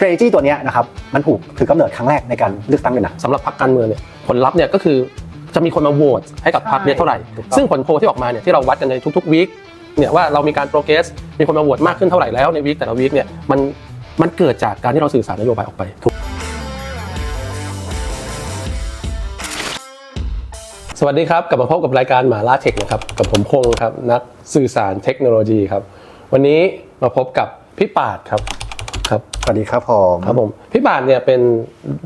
strategy ตัวเนี้ยนะครับมันถูกถือกำเนิดครั้งแรกในการเลือกตั้งเลยนะสำหรับพรรคการเมืองเนี่ยผลลัพธ์เนี่ยก็คือจะมีคนมาโหวตให้กับพรรคเนี่ยเท่าไหร่ถูกต้องซึ่งผลโพลที่ออกมาเนี่ยที่เราวัดกันในทุกๆวีคเนี่ยว่าเรามีการโปรเกรสมีคนมาโหวตมากขึ้นเท่าไหร่แล้วในวีคแต่ละวีคเนี่ยมันมันเกิดจากการที่เราสื่อสารนโยบายออกไปสวัสดีครับกลับมาพบกับรายการหมาล่าเทคนะครับกับผมพงศ์ครับนักสื่อสารเทคโนโลยีครับ วันนี้มาพบกับพี่ปาดครับ ครับสวัสดีครับผมครับผมพี่ปาดเนี่ยเป็น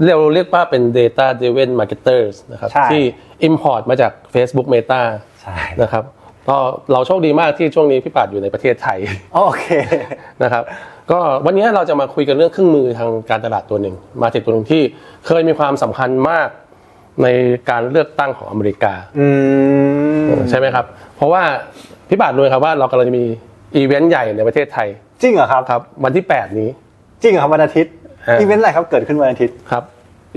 เราเรียกว่าเป็น data driven marketers นะครับใช่ที่ import มาจาก Facebook Meta ใช่นะครับก็เราโชคดีมากที่ช่วงนี้พี่ปาดอยู่ในประเทศไทย โอเคนะครับก็วันนี้เราจะมาคุยกันเรื่องเครื่องมือทางการตลาดตัวหนึ่ง มาเทคตัวหนึ่งที่เคยมีความสำคัญมากในการเลือกตั้งของอเมริกาอืมใช่ไหมครับ เพราะว่าพี่บาทรู้ไหมครับว่าเรากำลังจะมีอีเวนต์ใหญ่ในประเทศไทย จริงเหรอครับครับ วันที่ 8 นี้ จริงเหรอครับวันอาทิตย์ฮะอีเวนต์อะไรครับเกิดขึ้นวันอาทิตย์ครับ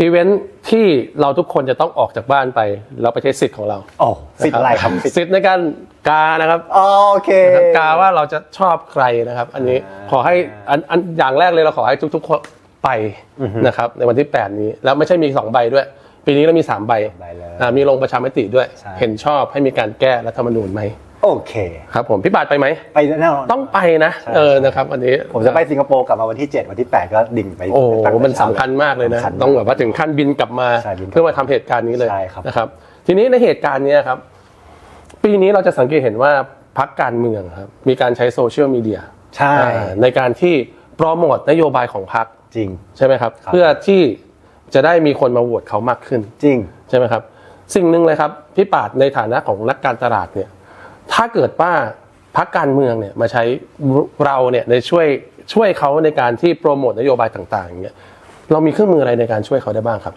อีเวนต์ที่เราทุกคนจะต้องออกจากบ้านไปแล้วไปใช้สิทธิ์ของเราโอ้สิทธิ์อะไรครับสิทธิ์สิทธิ์ในการกานะครับอ๋อโอเคกาว่าเราจะชอบใครนะครับ อันนี้ขอให้อันอันอย่างแรกเลยเราขอให้ทุกๆคนไปนะครับในวันที่ 8 นี้แล้วไม่ใช่มี2ใบด้วย ปีนี้เรามี3ใบใบเลยอ่ามีลงประชามติด้วย ใช่ เห็นชอบให้มีการแก้รัฐธรรมนูญไหม โอเค ครับผมพี่บาทไปไหมไปแน่นอน ต้องไปนะ ใช่ เออนะครับอันนี้ผมจะไปสิงคโปร์กลับมาวันที่ 7 วันที่ 8 ก็ดิ่งไปโอ้โหตั้งแต่มันเช้าสำคัญมากเลยนะ สำคัญมากต้องแบบว่าถึงขั้นบินกลับมาใช่บินกลับเพื่อมาทำเหตุการณ์นี้เลยใช่ครับ นะครับ ทีนี้ในเหตุการณ์เนี้ยครับ ปีนี้เราจะสังเกตเห็นว่าพักการเมืองครับมีการใช้โซเชียลมีเดียใช่อ่าในการที่โปรโมทนโยบายของพรรค จริง ใช่ไหมครับ ครับ เพื่อที่จะได้มีคนมาโหวตเขามากขึ้น จริง ใช่ไหมครับ สิ่งหนึ่งเลยครับพี่ปาดในฐานะของนักการตลาดเนี่ย ถ้าเกิดว่าพรรคการเมืองเนี่ยมาใช้เราเนี่ยในช่วยช่วยเขาในการที่โปรโมทนโยบายต่างๆอย่างเงี้ยเรามีเครื่องมืออะไรในการช่วยเขาได้บ้างครับ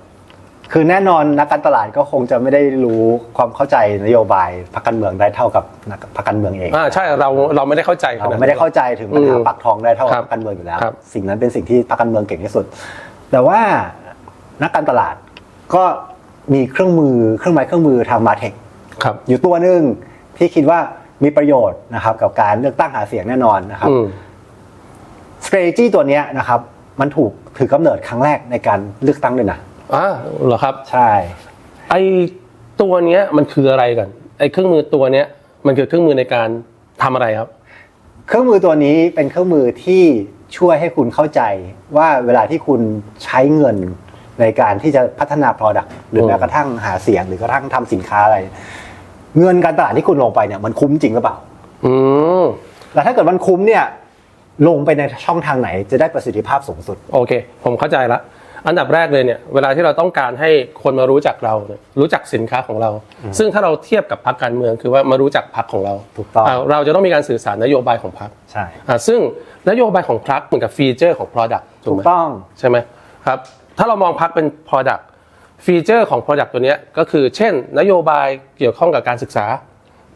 คือแน่นอนนักการตลาดก็คงจะไม่ได้รู้ความเข้าใจนโยบายพรรคการเมืองได้เท่ากับนักพรรคการเมืองเองอ่าใช่เราเราไม่ได้เข้าใจขเรานาดนั้นไม่ได้เข้าใจถึงปัญหาอืมปากท้องได้เท่ากับครับพรรคการเมืองอยู่แล้วครับสิ่งนั้นเป็นสิ่งที่พรรคการเมืองเก่งที่สุด แต่ว่านักการตลาดก็มีเครื่องมือเครื่องไม้เครื่องมือทางมาเทคครับอยู่ตัวหนึ่ง ที่คิดว่ามีประโยชน์นะครับ กับการเลือกตั้งหาเสียงแน่นอนนะครับอืม strategy ตัวเนี้ยนะครับ มันถูกถือกำเนิดครั้งแรกในการเลือกตั้งด้วยนะอ่าเหรอครับ ใช่ ไอตัวเนี้ยมันคืออะไรกันไอเครื่องมือตัวเนี้ยมันคือเครื่องมือในการทำอะไรครับ เครื่องมือตัวนี้เป็นเครื่องมือที่ช่วยให้คุณเข้าใจว่าเวลาที่คุณใช้เงินในการที่จะพัฒนา Product หรืออืมแม้กระทั่งหาเสียงหรือกระทั่งทำสินค้าอะไร เงินการตลาดที่คุณลงไปเนี่ยมันคุ้มจริงหรือเปล่า อืมแล้วถ้าเกิดมันคุ้มเนี่ยลงไปในช่องทางไหนจะได้ประสิทธิภาพสูงสุด โอเค ผมเข้าใจละ อันดับแรกเลยเนี่ย เวลาที่เราต้องการให้คนมารู้จักเราเนี่ยรู้จักสินค้าของเรา ซึ่งถ้าเราเทียบกับพรรคการเมืองคือว่ามารู้จักพรรคของเราถูกต้องาเราจะต้องมีการสื่อสารนโยบายของพรรคใช่ อ่าซึ่งนโยบายของพรรคเหมือนกับฟีเจอร์ของ Product ถูถูกกไหมต้อง ใช่ไหมครับ ถ้าเรามองพรรคเป็น Product ฟีเจอร์ของ Product ตัวเนี้ยก็คือ เช่น นโยบายเกี่ยวข้องกับการศึกษา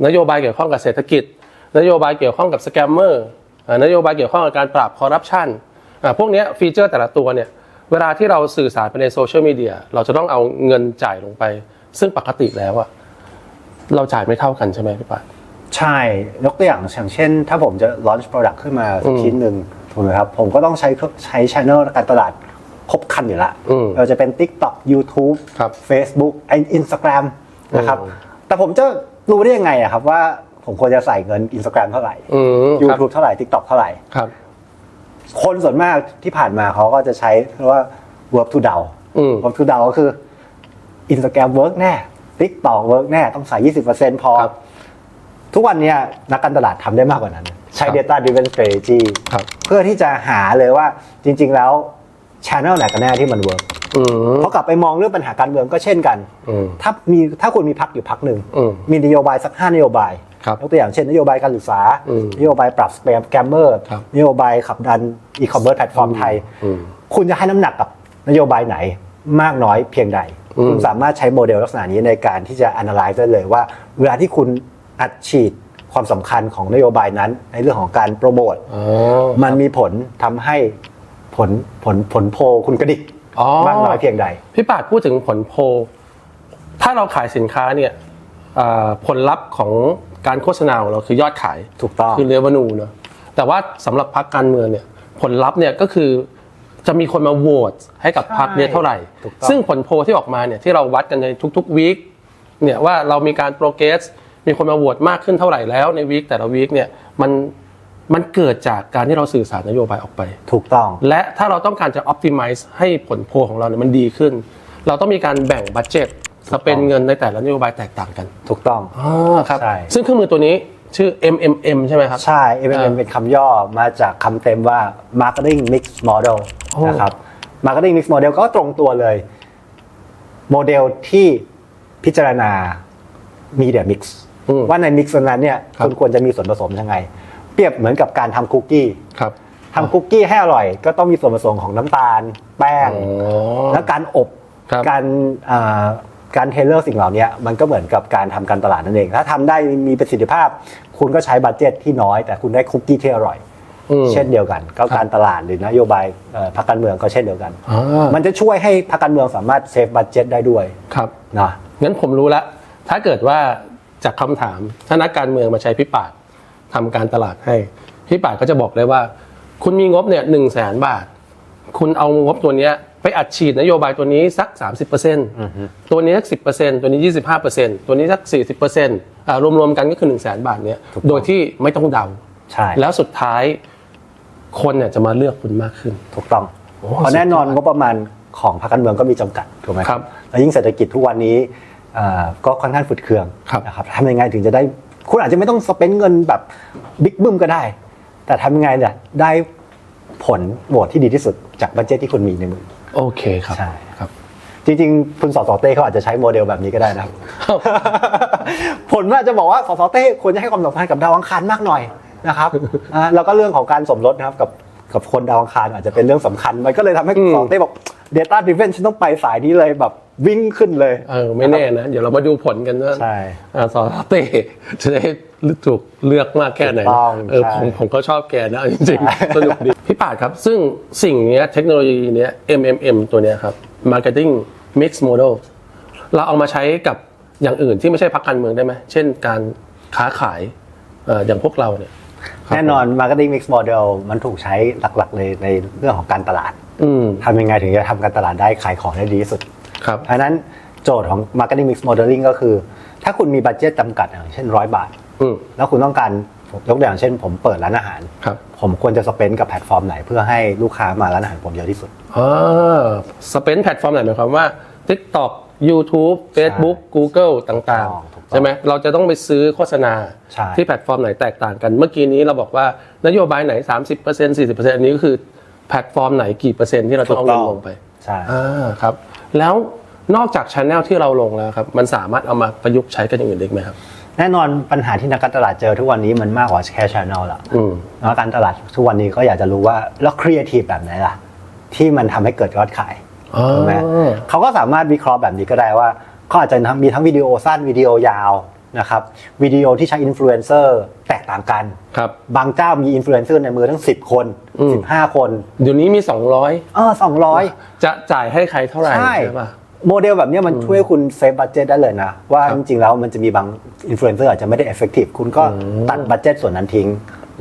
นโยบายเกี่ยวข้องกับเศรษฐกิจ นโยบายเกี่ยวข้องกับสแกมเมอร์นโยบายเกี่ยวข้องกับการปราบคอร์รัปชันอ่าพวกเนี้ยฟีเจอร์แต่ละตัวเนี่ยเวลาที่เราสื่อสารไปในโซเชียลมีเดียเราจะต้องเอาเงินจ่ายลงไป ซึ่งปกติแล้วอะเราจ่ายไม่เท่ากันใช่ไหมพี่ปาใช่ยกตัวอย่างอย่างเช่น ถ้าผมจะ launch product ขึ้นมาสักอืมชิ้นหนึ่งถูกไหมครับผมก็ต้องใช้ใช้ channel การตลาด ครบครันอยู่ละอืมเราจะเป็น TikTok YouTube ครับ Facebook ไอ Instagram นะครับอืมแต่ผมจะรู้ได้ยังไงอะครับว่าผมควรจะใส่เงิน Instagram เท่าไหร่อืมครับ YouTube เท่าไหร่ TikTok เท่าไหร่ครับ คนส่วนมากที่ผ่านมาเขาก็จะใช้เรียกว่า verb to down อืม verb to down ก็คือ Instagram work แน่ TikTok work แน่ ต้องใส่ 20%พอครับทุกวันเนี้ยนักการตลาดทำได้มากกว่านั้น ใช้ครับ data driven strategy ครับเพื่อที่จะหาเลยว่าจริง ๆ แล้ว channel ไหนกันแน่ที่มัน work อืมพอกลับไปมองเรื่องปัญหาการเมืองก็เช่นกันอืมถ้ามีถ้าคุณมีพักอยู่พักหนึ่งอืมมีนโยบายสักห้านโยบายครับยกตัวอย่างเช่นนโยบายการศึกษาอืมนโยบายปรับสแปมแกมเมอร์ครับนโยบายขับดันอีคอมเมิร์ซแพลตฟอร์มไทยอืมคุณจะให้น้ำหนักกับนโยบายไหนมากน้อยเพียงใดอืมคุณสามารถใช้โมเดลลักษณะนี้ในการที่จะ analyze ได้เลยว่า เวลาที่คุณอัดฉีดความสำคัญของนโยบายนั้น ในเรื่องของการโปรโมทอ๋อมันมีผลทำให้ ผลผลผลโพลคุณกระดิกอ๋อมากน้อยเพียงใด พี่ปาดพูดถึงผลโพลถ้าเราขายสินค้าเนี่ยอ่าผลลัพธ์ของการโฆษณาของเราคือยอดขายถูกต้อง คือเรเวนูเนอะแต่ว่าสำหรับพรรคการเมืองเนี่ยผลลัพธ์เนี่ยก็คือจะมีคนมาโหวตให้กับพรรคเนี่ยเท่าไหร่ ถูกต้อง ซึ่งผลโพลที่ออกมาเนี่ยที่เราวัดกันในทุกๆวีคเนี่ยว่าเรามีการโปรเกรสมีคนมาโหวตมากขึ้นเท่าไหร่แล้วในวีคแต่ละวีคเนี่ยมัน มันเกิดจากการที่เราสื่อสารนโยบายออกไป ถูกต้อง และถ้าเราต้องการจะ optimize ให้ผลโพลของเราเนี่ยมันดีขึ้น เราต้องมีการแบ่งบัตเจ็ตสเปนเงินในแต่ละนโยบายแตกต่างกันถูกต้องอ๋อครับใช่ซึ่งเครื่องมือตัวนี้ชื่อ MMM ใช่ไหมครับ ใช่ MMM เป็นคำย่อมาจากคำเต็มว่า Marketing Mix Model โอ้นะครับ Marketing Mix Model ก็ตรงตัวเลย โมเดลที่พิจารณา Media Mix อืมว่าใน Mix นั้นเนี่ยครับคุณควรจะมีส่วนผสมยังไง เปรียบเหมือนกับการทำคุกกี้ครับทำคุกกี้ให้อร่อย ก็ต้องมีส่วนผสมของน้ำตาล แป้งอ๋อแล้วการอบครับ การอ่าการเทเลอร์สิ่งเหล่านี้มันก็เหมือนกับการทำการตลาดนั่นเอง ถ้าทำได้มีประสิทธิภาพ คุณก็ใช้บัตเจ็ตที่น้อย แต่คุณได้คุกกี้ที่อร่อยอืมเช่นเดียวกัน ก็การตลาดหรือนโยบายเอ่อพรรคการเมืองก็เช่นเดียวกัน อ่ามันจะช่วยให้พรรคการเมืองสามารถเซฟบัตเจ็ตได้ด้วยครับ นะงั้นผมรู้แล้วถ้าเกิดว่าจากคำถามถ้านักการเมืองมาใช้พี่ปาด ทำการตลาดให้ พี่ปาดก็จะบอกเลยว่า คุณมีงบเนี่ยหนึ่งแสนบาท คุณเอางบตัวเนี้ยไปอัดฉีดนโยบายตัวนี้สัก 30%ตัวนี้สัก 10%ตัวนี้ 25%ตัวนี้สัก 40%อ่ารวมๆกันก็คือ 1 0 0 0 0แสนบาทเนี่ยโดยที่ไม่ต้องเดาใช่แล้วสุดท้ายคนเนี่ยจะมาเลือกคุณมากขึ้น ถูกต้องโอ้เพราะแน่นอนสุดยอดงบประมาณของพรรคการเมืองก็มีจำกัดถูกไหมครับแล้วยิ่งเศรษฐกิจทุกวันนี้อ่าก็ค่อนข้างฝืดเคืองครับนะครับทำยังไงถึงจะได้ คุณอาจจะไม่ต้องสเปนเงินแบบบิ๊กบึ้มก็ได้ แต่ทำยังไงเนี่ยได้ผลโหวตที่ดีที่สุดจากบัตเจ็ตที่คุณมีในมือ โอเคครับใช่ ครับ จริงๆ คุณสสเต้เขาอาจจะใช้โมเดลแบบนี้ก็ได้นะครับ ผลมันอาจจะบอกว่าสสเต้ควรจะให้ความสำคัญกับดาวอังคารมากหน่อยนะครับ อ่าแล้วก็เรื่องของการสมรสนะครับกับกับคนดาวอังคารอาจจะเป็นเรื่องสำคัญ มันก็เลยทำให้อืมสสเต้บอก Data Driven ฉันต้องไปสายนี้เลยแบบ วิ่งขึ้นเลย เออไม่แน่นะ เดี๋ยวเรามาดูผลกันว่าใช่ อ่าสอเต้จะได้ถูกเลือกมากแค่ไหนถูกต้องเออใช่ผมผมก็ชอบแกนะเอาจริงๆ สนุกดี พี่ปาดครับ ซึ่งสิ่งเนี้ยเทคโนโลยีเนี้ย MMM ตัวเนี้ยครับ Marketing Mix Model เราเอามาใช้กับอย่างอื่นที่ไม่ใช่พักการเมืองได้ไหม เช่นการค้าขายเอ่ออย่างพวกเราเนี่ยครับแน่นอน Marketing Mix Model มันถูกใช้หลักๆเลยในเรื่องของการตลาดอืม ทำยังไงถึงจะทำการตลาดได้ขายของได้ดีที่สุด ครับเพราะฉะนั้นโจทย์ของ Marketing Mix Modeling ก็คือ ถ้าคุณมีบัตเจ็ตจำกัดอย่างเช่นร้อยบาท อืม แล้วคุณต้องการยกตัวอย่างเช่น ผมเปิดร้านอาหาร ครับผมควรจะสเปนกับแพลตฟอร์มไหน เพื่อให้ลูกค้ามาร้านอาหารผมเยอะที่สุด อ่าสเปนแพลตฟอร์มไหนหมายความว่า TikTok YouTube Facebook Google ต่างถูกต้องๆ ใช่ไหมเราจะต้องไปซื้อโฆษณาใช่ ที่แพลตฟอร์มไหนแตกต่างกัน เมื่อกี้นี้เราบอกว่านโยบายไหน 30% 40%อันนี้ก็คือแพลตฟอร์มไหนกี่เปอร์เซ็นต์ที่เราต้องเอาเงินลงไป ใช่ อ่าครับ แล้วนอกจากช anel ที่เราลงแล้วครับ มันสามารถเอามาประยุกต์ใช้กันอย่างอื่นได้ไหมครับ แน่นอนปัญหาที่นักการตลาดเจอทุกวันนี้มันมากกว่าแค่ช n แนลละอืม นักการตลาดทุกวันนี้ก็อยากจะรู้ว่าแล้วครีเอทีฟแบบไหนล่ะ ที่มันทำให้เกิดยอดขายอ๋อถูกไหมเขาก็สามารถวิเคราะห์แบบนี้ก็ได้ว่าเขาอาจจะมีทั้งวิดีโอสั้นวิดีโอยาว นะครับวิดีโอที่ใช้อินฟลูเอนเซอร์แตกต่างกัน ครับ บางเจ้ามีอินฟลูเอนเซอร์ในมือทั้ง 10 คน อืม 15 คนเดี๋ยวนี้มีเออ200 200จะจ่ายให้ใครเท่าไหร่ใช่ใช่ป่ะ โมเดลแบบเนี้ยมันช่วยคุณเซฟบัตเจตได้เลยนะ ว่าครับจริงๆแล้วมันจะมีบางอินฟลูเอนเซอร์อาจจะไม่ได้เอฟเฟกตีฟคุณก็ตัดบัตเจตส่วนนั้นทิ้ง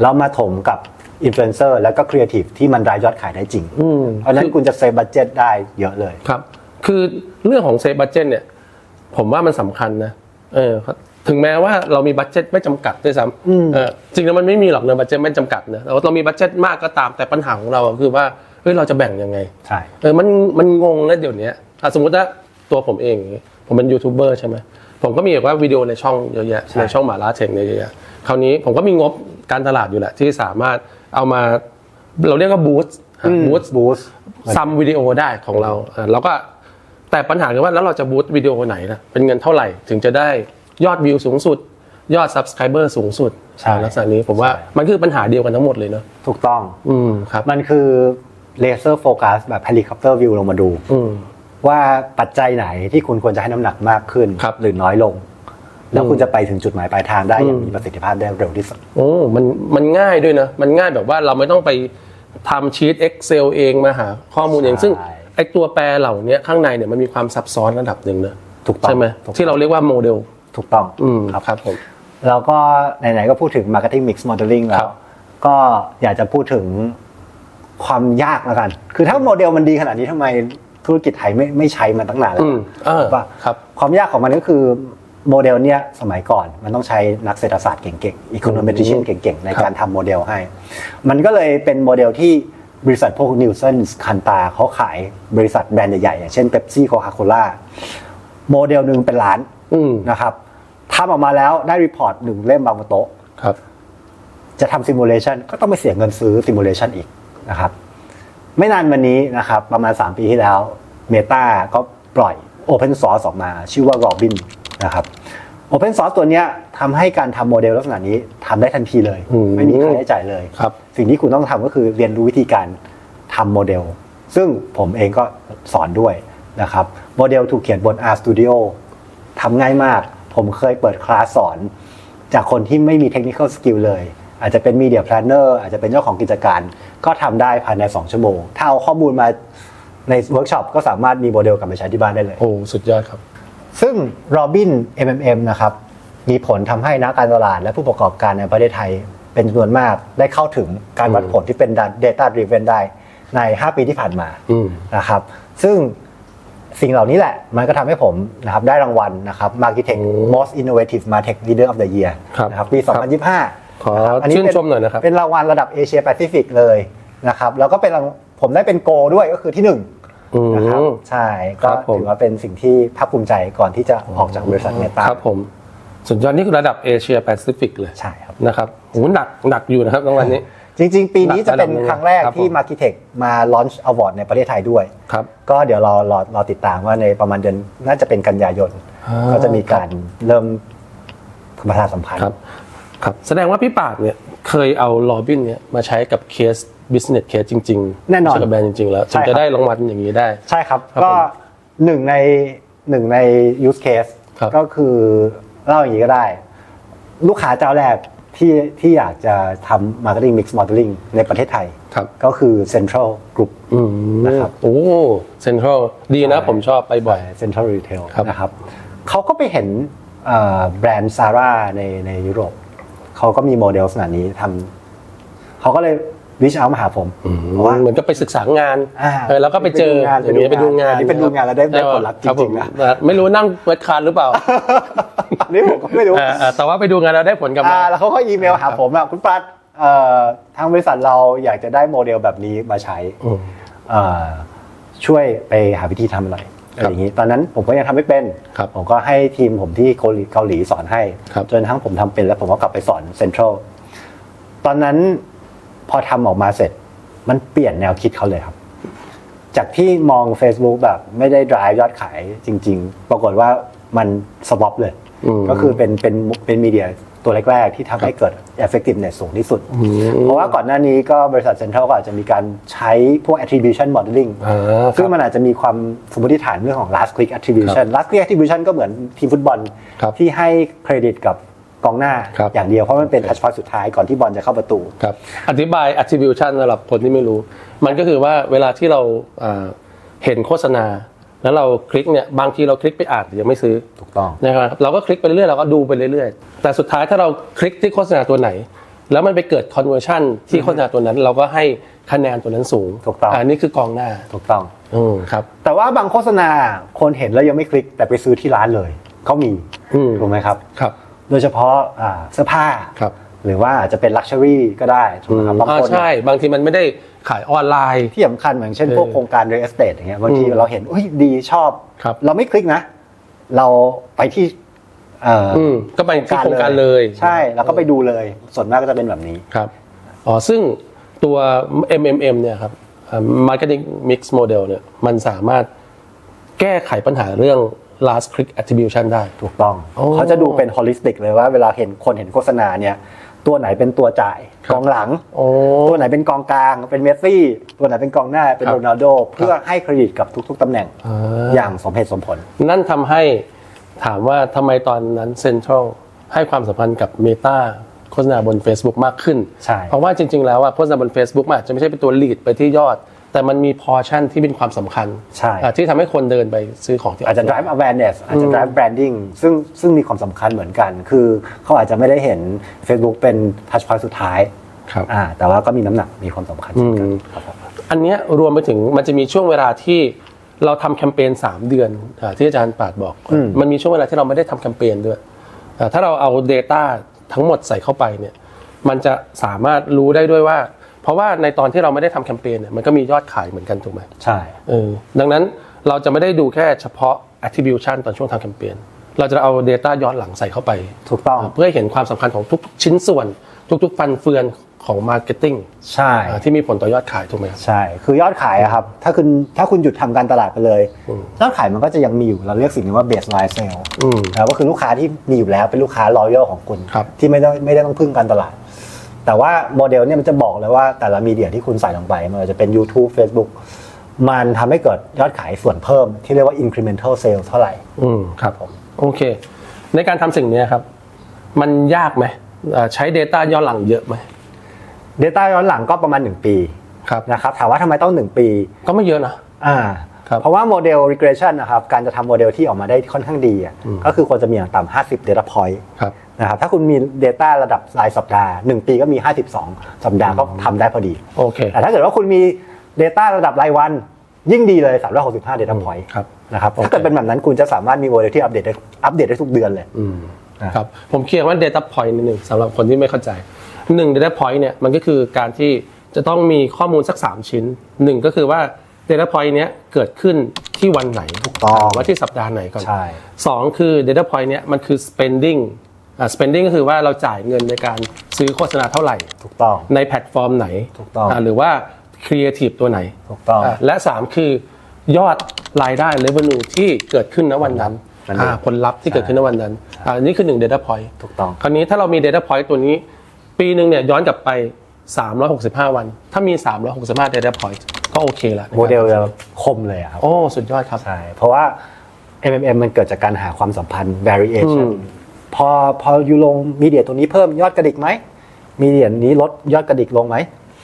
แล้วมาถมกับอินฟลูเอนเซอร์แล้วก็ครีเอทีฟที่มันรายยอดขายได้จริง อืม เพราะฉะนั้นคุณจะเซฟบัตเจตได้เยอะเลย ครับ คือเรื่องของเซฟบัตเจ t เนี่ย ผมว่ามันสำคัญนะ เออครับ ถึงแม้ว่าเรามีบัตเจ็ตไม่จำกัดด้วยซ้ำเออจริงแล้วมันไม่มีหรอกเงินบัตเจ็ตไม่จำกัดนะเราเรามีบัตเจ็ตมากก็ตามแต่ปัญหาของเราอะคือว่าเฮ้ยเราจะแบ่งยังไงใช่เออมันมันงงนะเดี๋ยวนี้อะสมมติว่าตัวผมเองอย่างงี้ผมเป็นยูทูบเบอร์ใช่ไหมผมก็มีแบบว่าวิดีโอในช่องเยอะแยะใช่ในช่องหมาล่าเชงเนี่ยเยอะแยะคราวนี้ผมก็มีงบการตลาดอยู่แหละที่สามารถเอามาเราเรียกว่าบูสต์บูสต์บูสต์ซัมวิดีโอได้ของเราอะเราก็แต่ปัญหาคือว่าแล้วเราจะบูสต์วิดีโอไหนนะเป็นเงินเท่าไหร่ถึงจะได้ ยอดวิวสูงสุด ยอด subscriber สูงสุดใช่ลักษณะนี้ผมว่าใช่ มันคือปัญหาเดียวกันทั้งหมดเลยเนอะถูกต้อง อืมครับ มันคือเลเซอร์โฟกัสแบบเฮลิคอปเตอร์วิวลงมาดู อืม ว่าปัจจัยไหนที่คุณควรจะให้น้ำหนักมากขึ้น ครับหรือน้อยลง แล้วคุณจะไปถึงจุดหมายปลายทางได้อย่างอืม มีประสิทธิภาพได้เร็วที่สุด โอ้มันมันง่ายด้วยนะ มันง่ายแบบว่าเราไม่ต้องไปทำชีต Excel เองมาหาข้อมูลเอง ใช่ ซึ่งไอตัวแปรเหล่านี้ข้างในเนี่ยมันมีความซับซ้อนระดับหนึ่งนะถูกต้องใช่ไหมถูกต้อง ที่เราเรียกว่าโมเดล ถูกต้องอืมครับครับผมแล้วก็ไหนๆก็พูดถึง Marketing Mix Modeling แล้ครัวบก็อยากจะพูดถึงความยากแล้วกัน คือถ้าโมเดลมันดีขนาดนี้ทำไมธุรกิจไทยไม่ไม่ใช้มันตั้งนานแล้ว อืมเออว่า ครับ ความยากของมันก็คือโมเดลเนี้ยสมัยก่อนมันต้องใช้นักเศรษฐศาสตร์เก่งๆ econometrician เก่งๆ ในครับการทำโมเดลให้ มันก็เลยเป็นโมเดลที่บริษัทพวกนิวเซนคันตาเขาขายบริษัทแบรนด์ใหญ่ๆ อย่างเช่นเ e ปซี่โคคาโคล่าโมเดลหนึ่งเป็นล้าน อืม นะครับทำออกมาแล้วได้รีพอร์ตหนึ่งเล่มบางบนโต๊ะ ครับ จะทำซิมูเลชันก็ต้องไปเสียเงินซื้อซิมูเลชันอีกนะครับ ไม่นานมานี้นะครับ ประมาณ 3 ปีที่แล้ว Meta ก็ปล่อย Open Source ออกมา ชื่อว่า Robin นะครับ Open Source ตัวเนี้ยทำให้การทำโมเดลลักษณะนี้ทำได้ทันทีเลย อืม ไม่มีค่าใช้จ่ายเลย ครับ สิ่งที่คุณต้องทำก็คือเรียนรู้วิธีการทำโมเดล ซึ่งผมเองก็สอนด้วยนะครับ โมเดลถูกเขียนบน RStudio ทำง่ายมาก ผมเคยเปิดคลาสสอน จากคนที่ไม่มีเทคนิคสกิลเลย อาจจะเป็นมีเดียแพลนเนอร์อาจจะเป็นเจ้าของกิจการ ก็ทำได้ภายใน 2 ชั่วโมง ถ้าเอาข้อมูลมาในเวิร์กช็อปก็สามารถมีโมเดลกลับไปใช้ที่บ้านได้เลย โอ้ สุดยอดครับ ซึ่ง Robin MMM นะครับมีผลทำให้นักการตลาดและผู้ประกอบการในประเทศไทยเป็นจำนวนมากได้เข้าถึงการวัดผลที่เป็น Data Driven ได้ใน 5 ปีที่ผ่านมาอืมนะครับ ซึ่ง สิ่งเหล่านี้แหละมันก็ทำให้ผมนะครับได้รางวัลนะครับ Markitech โอ้ Most Innovative Martech Leader of the Year ครับนะครับปีครับ2025ขอนะครับชื่นเป็ชมหน่อยนะครับ เป็นรางวัลระดับเอเชียแปซิฟิกเลยนะครับแล้วก็เป็นรางผมได้เป็นโกลด้วยก็คือที่หนึ่งอืม นะครับใช่ครัก็บผม ถือว่าเป็นสิ่งที่ภาคภูมิใจก่อนที่จะออกจากบริษัทเมตาครับผมสุดยอดนี่คือระดับเอเชียแปซิฟิกเลยใช่ครับ นะครับโอ้หนักหนักอยู่นะครับรางวัลนี้ จริง ๆ ปีนี้จะเป็นระดับหนึ่งครั้งแรกครับที่ผม Markitech มา launch award ในประเทศไทยด้วยครับก็เดี๋ยวรอรอรอติดตามว่าในประมาณเดือนน่าจะเป็นกันยายนอ่าก็จะมีการเริ่มประชาสัมพันธ์ครับครับแสดงว่าพี่ปากเนี่ยเคยเอาโรบินเนี่ยมาใช้กับเคส business case จริงๆแน่นอนใช้กับแบรนด์จริง ๆ แล้วใช่ถึงครัจะบได้รางวัลอย่างนี้ได้ ใช่ครับครับก็ผมหนึ่งในหนึ่งใน use case ครับก็คือเล่าอย่างนี้ก็ได้ ลูกค้าเจ้าแรก ที่ที่อยากจะทำ marketing mix modeling ในประเทศไทย ครับ ก็คือ Central Group อืมนะครับ โอ้เซ็นทรัลดีนะผมชอบไปบ่อย Central Retail ครับ นะครับเขาก็ไปเห็นเอ่อแบรนด์ซาร่าในในยุโรปเขาก็มีโมเดลขนาดนี้ทำเขาก็เลย วิชเอามาหาผมเพราะว่าเหมือนกับไปศึกษางานอ่าเออแล้วก็ไปเจอไปดูงานอย่างนี้ไปดูงานอันนี้ไปดูงานแล้วได้ได้ผลลัพธ์จริงๆนะคบผมไม่รู้นั่งเปิดคานหรือเปล่าอันนี้ผมก็ไม่รู้อ่าอ่าแต่ว่าไปดูงานแล้วได้ผลกลับมาอ่าแล้วเขาก็อีเมลหาผมอะคุณปัดเอ่อทางบริษัทเราอยากจะได้โมเดลแบบนี้มาใช้อืมเอ่อช่วยไปหาวิธีทำหน่อยอะไรอย่างนี้ตอนนั้นผมก็ยังทำไม่เป็นครับผมก็ให้ทีมผมที่เกาหลีเกาหลีสอนให้ครับจนทั้งผมทำเป็นแล้วผมก็กลับไปสอนเซ็นทรัลตอนนั้น พอทำออกมาเสร็จ มันเปลี่ยนแนวคิดเขาเลยครับ จากที่มอง Facebook แบบไม่ได้ drive ยอดขายจริง ๆ ปรากฏว่ามันสวอปเลย อืม ก็คือเป็นเป็นเป็นมีเดียตัวแรก ๆ ที่ทำให้เกิด effectiveness สูงที่สุด เพราะว่าก่อนหน้านี้ก็บริษัทเซ็นทรัลก็อาจจะมีการใช้พวก attribution modeling อ่าซึ่งมันอาจจะมีความสมมติฐานเรื่องของ last click attribution last click attribution ก็เหมือนทีมฟุตบอลครับที่ให้เครดิตกับ กองหน้าครับ อย่างเดียวเพราะมันเป็น touch point สุดท้ายก่อนที่บอลจะเข้าประตู ครับอธิบาย attribution สำหรับคนที่ไม่รู้ มันก็คือว่าเวลาที่เราอ่าเห็นโฆษณา แล้วเราคลิกเนี่ยบางทีเราคลิกไปอ่านแต่ยังไม่ซื้อถูกต้อง นะครับเราก็คลิกไปเรื่อยๆเราก็ดูไปเรื่อยๆ แต่สุดท้ายถ้าเราคลิกที่โฆษณาตัวไหน แล้วมันไปเกิด conversion ที่โฆษณาตัวนั้น เราก็ให้คะแนนตัวนั้นสูงถูกต้อง นนี้คือกองหน้าถูกต้อง อืมครับ แต่ว่าบางโฆษณาคนเห็นแล้วยังไม่คลิกแต่ไปซื้อที่ร้านเลยเขามีอืม ถูกไหมครับ ครับ โดยเฉพาะอ่าเสื้อผ้า ครับหรือว่าอาจจะเป็น luxury ก็ได้ถูกไหมครับบางอ่าคนใช่ บางทีมันไม่ได้ขายออนไลน์ ที่สำคัญเหมือนเช่นพวกเออโครงการ real estate อย่างเงี้ยบางทีอืมเราเห็นอุ้ยดีชอบ ครับ เราไม่คลิกนะ เราไปที่เอ่อออืมก็ไปที่โครงการเลย ใช่แล้วก็ไปดูเลย ส่วนมากก็จะเป็นแบบนี้ ครับ อ๋อ ซึ่งตัว MMM เนี่ยครับอ่า Marketing Mix Model เนี่ย มันสามารถแก้ไขปัญหาเรื่อง last click attribution ได้ ถูกต้อง โอ้เขาจะดูเป็น holistic เลยว่าเวลาเห็นคนเห็นโฆษณาเนี่ย ตัวไหนเป็นตัวจ่ายครับ กองหลัง โอ้ ตัวไหนเป็นกองกลาง เป็นเมสซี่ ตัวไหนเป็นกองหน้า เป็นครับโรนัลโด เพื่อให้เครดิตกับทุก ๆตำแหน่ง อ่า อย่างสมเหตุสมผล นั่นทำให้ถามว่าทำไมตอนนั้น Central ให้ความสัมพันธ์กับ Meta โฆษณาบน Facebook มากขึ้น ใช่เพราะว่าจริง ๆ แล้วอะโฆษณาบน Facebook มันอาจจะไม่ใช่เป็นตัว lead ไปที่ยอด แต่มันมี portion ที่เป็นความสำคัญใช่ อะที่ทำให้คนเดินไปซื้อของที่อาจจะ drive awareness อาจจะ drive branding ซึ่งซึ่งมีความสำคัญเหมือนกัน คือเขาอาจจะไม่ได้เห็น Facebook เป็น touch point สุดท้ายครับ อ่าแต่ว่าก็มีน้ำหนักมีความสำคัญเช่นกันครับผม อันเนี้ยรวมไปถึงมันจะมีช่วงเวลาที่เราทำแคมเปญ3 เดือนอาที่อาจารย์ปาดบอก อืม มันมีช่วงเวลาที่เราไม่ได้ทำแคมเปญด้วยอ่าถ้าเราเอา Data ทั้งหมดใส่เข้าไปเนี่ยมันจะสามารถรู้ได้ด้วยว่า เพราะว่าในตอนที่เราไม่ได้ทำแคมเปญเนี่ยมันก็มียอดขายเหมือนกันถูกไหมใช่เออดังนั้นเราจะไม่ได้ดูแค่เฉพาะ attribution ตอนช่วงทำแคมเปญเราจะเอา Data ย้อนหลังใส่เข้าไป ถูกต้องเพื่อให้เห็นความสำคัญของทุกชิ้นส่วน ทุกๆฟันเฟือนของ Marketing ใช่อ่าที่มีผลต่อยอดขายถูกไหมครับใช่ คือยอดขายอะครับถ้าคุณถ้าคุณหยุดทำการตลาดไปเลยอืมยอดขายมันก็จะยังมีอยู่เราเรียกสิ่งนี้ว่า baseline sale อืมนะก็คือลูกค้าที่มีอยู่แล้วเป็นลูกค้า loyal ของคุณครับที่ไม่ได้ไม่ได้ต้องพึ่งการตลาด แต่ว่าโมเดลเนี่ยมันจะบอกเลยว่าแต่ละมีเดียที่คุณใส่ลงไปไมันจะเป็น YouTube Facebook มันทำให้เกิดยอดขายส่วนเพิ่มที่เรียกว่า incremental sales เท่าไหร่ อืมครับผมโอเค ในการทำสิ่งเนี้ยครับ มันยากไหมอ่าใช้ Data ย้อนหลังเยอะไหม Data ย้อนหลังก็ประมาณ 1 ปีครับ นะครับถามว่าทำไมต้อง 1 ปี ก็ไม่เยอะนะอ่าครับ เพราะว่าโมเดล regression นะครับการจะทำโมเดลที่ออกมาได้ค่อนข้างดีอะก็คือควรจะมีอย่างต่ำ50 data point ครับนะครับถ้าคุณมี Data ระดับรายสัปดาห์ 1 ปีก็มี 52 สัปดาห์ก็ทำได้พอดีโอเคแต่ถ้าเกิดว่าคุณมี Data ระดับรายวัน ยิ่งดีเลย 365 Data point ครับนะครับโอเคถ้าเกิดเป็นแบบนั้นคุณจะสามารถมีโมเดลที่อัปเดตได้อัปเดตได้ทุกเดือนเลยอืมอ่าครับผมเคลียร์ว่า Data Point นิดหนึ่งสำหรับคนที่ไม่เข้าใจหนึ่ง Data Point เนี่ยมันก็คือการที่จะต้องมีข้อมูลสัก 3 ชิ้นหนึ่งก็คือว่า Data Point เนี้ยเกิดขึ้นที่วันไหนถูกต้องว่าที่สัปดาห์ไหนก่อนใช่สองคือ Data Point เนี้ยมันคือ spending อ่า spending ก็คือว่าเราจ่ายเงินในการซื้อโฆษณาเท่าไหร่ ถูกต้อง ในแพลตฟอร์มไหนถูกต้องาหรือว่า Creative ตัวไหนถูกต้องาและ 3 คือยอดรายได้ revenue ที่เกิดขึ้นณวันนั้นนั่นเองอ่าผลลัพธ์ที่เกิดขึ้นณวันนั้นอ่าอันนี้คือ 1 Data Point ถูกต้อง คราวนี้ถ้าเรามี Data Point ตัวนี้ ปีหนึ่งเนี่ยย้อนกลับไป 365 วัน ถ้ามี 365 Data Point ก็โอเคละโมเดลจะคมเลยอะครับ โอ้ สุดยอดครับ ใช่ เพราะว่า MMM มันเกิดจากการหาความสัมพันธ์ variation อืมพอพออยู่ลงมีเดียตัวนี้เพิ่มยอดกระดิกไหม มีเดียนี้ลดยอดกระดิกลงไหม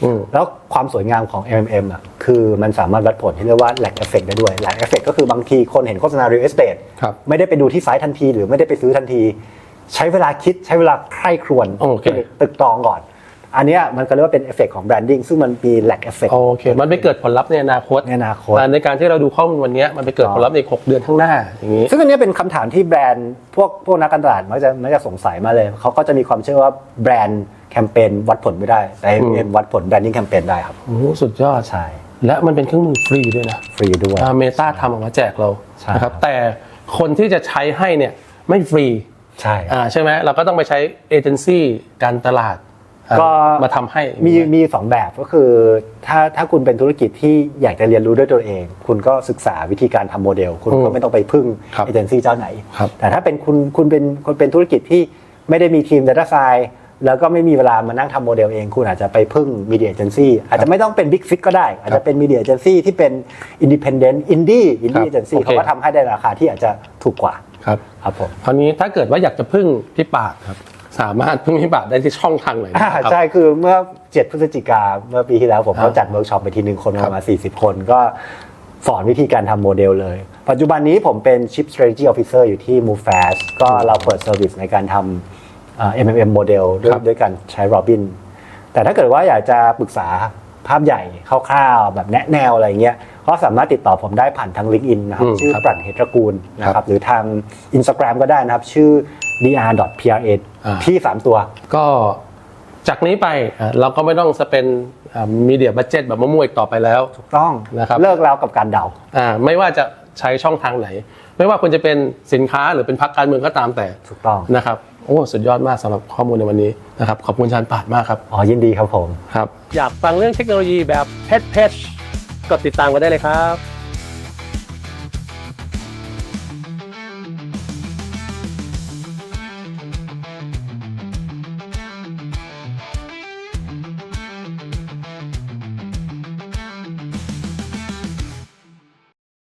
อืมแล้วความสวยงามของ MMM อะคือมันสามารถวัดผลที่เรียกว่า lag effect ได้ด้วย lag effect ก็คือบางทีคนเห็นโฆษณา real estate ครับไม่ได้ไปดูที่ไซต์ทันที หรือไม่ได้ไปซื้อทันที ใช้เวลาคิดใช้เวลาใคร่ครวญโอเคตึกตรองก่อน อันเนี้ยมันก็เรียกว่าเป็นเอฟเฟกของ branding ซึ่งมันมี lag effect โอเค มันไปเกิดผลลัพธ์ในอนาคตในอนาคตอ่าในการที่เราดูข้อมูลวันเนี้ยมันไปเกิดผลลัพธ์ในอีก 6 เดือนข้างหน้าอย่างนี้ ซึ่งอันเนี้ยเป็นคำถามที่แบรนด์พวกพวกนักการตลาดมักจะมักจะสงสัยมาเลย เขาก็จะมีความเชื่อว่าแบรนด์แคมเปญวัดผลไม่ได้แต่อืม MMM วัดผล branding แคมเปญได้ครับโอ้โหสุดยอดใช่และมันเป็นเครื่องมือฟรีด้วยนะ ฟรีด้วยเมตาทำออกมาแจกเราใช่นะครับแต่คนที่จะใช้ให้เนี่ยไม่ฟรีใช่อ่าใช่ไหมเราก็ต้องไปใช้เอเจนซี่การตลาดอ่า ก็มาทำให้มีมีสองแบบก็คือ ถ้าถ้าคุณเป็นธุรกิจที่อยากจะเรียนรู้ด้วยตัวเอง คุณก็ศึกษาวิธีการทำโมเดล คุณก็ไม่ต้องไปพึ่งครับเอเจนซี่เจ้าไหนครับแต่ถ้าเป็นคุณคุณเป็นคนเป็นธุรกิจที่ไม่ได้มีทีม Data s c i e n c e แล้วก็ไม่มีเวลามานั่งทำโมเดลเอง คุณอาจจะไปพึ่งมีเดียเอเจนซี่อาจจะไม่ต้องเป็นบิ๊กฟิกก็ได้ อาจจะเป็นมีเดียเอเจนซี่ที่เป็นอินดิเพนเดนต์อินดี้อินดี้เอเจนซี่โอเคเขาก็ทำให้ได้ราคาที่อาจจะถูกกว่าครับครับผมคราวนี้ถ้าเกิดว่าอยากจะพึ่งพี่ปากครับ สามารถพึ่งพี่ปากได้ที่ช่องทางไหนอ่านะครับ ใช่คือเมื่อ 7 พฤศจิกาเมื่อปีที่แล้วผมครับก็จัดเวิร์กช็อปไปทีหนึ่งคนครับประมาณ40 คนก็สอนวิธีการทำโมเดลเลย ปัจจุบันนี้ผมเป็น Chief Strategy Officer อยู่ที่ Move Fast ก็เราเปิดเซอร์วิสในการทำอ่า MMM โมเดลด้วยครับ ด้วยการใช้ Robin แต่ถ้าเกิดว่าอยากจะปรึกษาภาพใหญ่คร่าวๆ แบบแนะแนวอะไรเงี้ยก็สามารถติดต่อผมได้ผ่านทาง LinkedIn นะครับ อืมชื่อครับปรันเหตรกูลนะคครัรับบ หรือทาง Instagram ก็ได้นะครับ ชื่อ dr.pra อ่าที่สามตัว ก็จากนี้ไปอะเราก็ไม่ต้องสเปนมีเดียบัจเจตแบบมั่วๆอีกต่อไปแล้วถูกต้องนะครับเลิกแล้วกับการเดาอ่าไม่ว่าจะใช้ช่องทางไหน ไม่ว่าคุณจะเป็นสินค้าหรือเป็นพักการเมืองก็ตามแต่ถูกต้องนะครับโอ้สุดยอดมากสำหรับข้อมูลในวันนี้นะครับขอบคุณอาจารย์ปาดมากครับอ๋อยินดีครับผมครับอยากฟังเรื่องเทคโนโลยีแบบเพชรเพชรกดติดตามกันได้เลยครับ